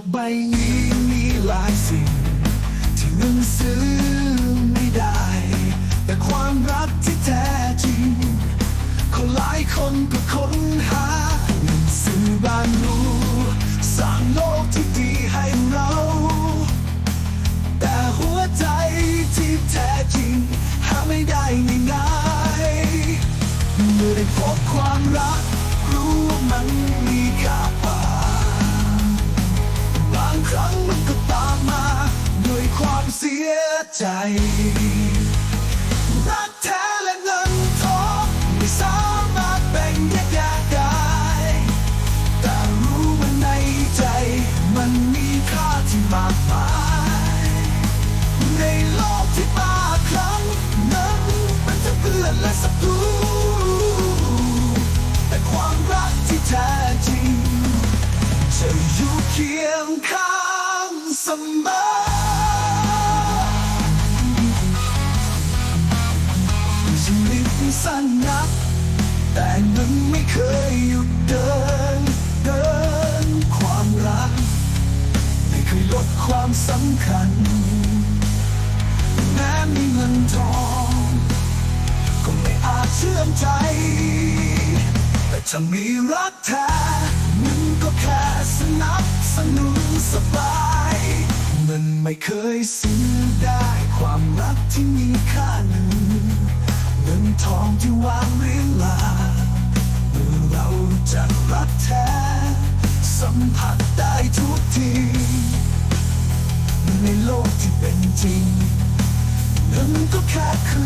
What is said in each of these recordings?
กใบนี้มีหลายสิ่ง ที่หนังสือไม่ได้ แต่ความรักที่แท้จริงคนหลายคนก็ค้นหาหนังสือบานรู้สร้างโลกที่ดีให้เรา แต่หัวใจที่แท้จริง หาไม่ได้ง่ายๆเมื่อได้พบความรัก รู้ว่ามันมีค่า ยใจ รักแท้และเงินทองไม่สามารถแบ่งแยกแยะได้ แต่รู้ว่าในใจ มันมีค่าที่มากมาย ในโลกที่บาครั้งนั้นมันจะเพื่อนและศัตรูแต่ความรักที่แท้จริง จะอยู่เคียงข้างเสมอ ชีวิตสั้นนัก แต่มันไม่เคยหยุดเดิน เดินความรัก ไม่เคยลดความสำคัญ แม้มีเงินทอง ก็ไม่อาจเชื่อมใจ แต่ถ้ามีรักแท้มันก็แค่สนับสนุนสบาย มันไม่เคยซื้อได้ความรักที่มีค่า สัมผัสได้ทุกที ในโลกที่เป็นจริงนั้นก็แค่คือ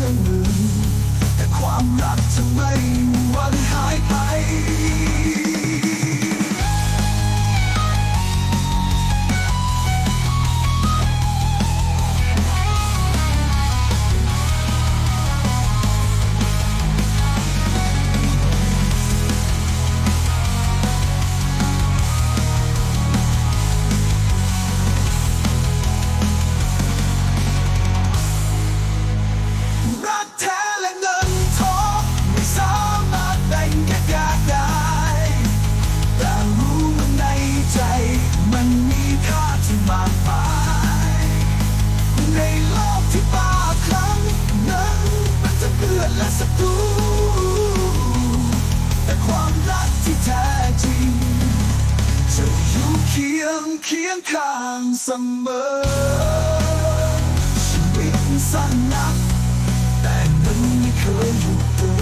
เคียงเคียงข้างเสมอชีวิตสั้นนัก แต่มันไม่เคยหยุดเดิ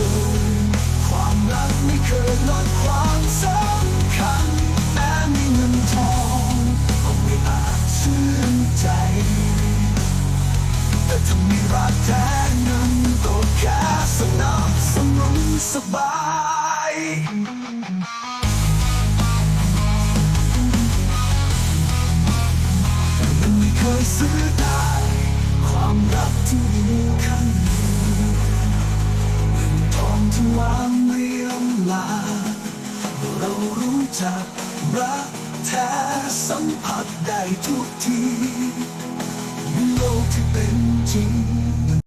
นความรักไม่เคยลดความสำคัญแม้มีเงินทองก็ไม่อาจชื่นใจ แต่ถ้ามีรักแท้นั้นก็แค่สนับสนุนสบาย ซื้อได้ความรักที่มีค่าหนึ่งเงินทองที่วางเรียงลา เรารู้จักรักแท้สัมผัสได้ทุกทีในโลกที่เป็นจริง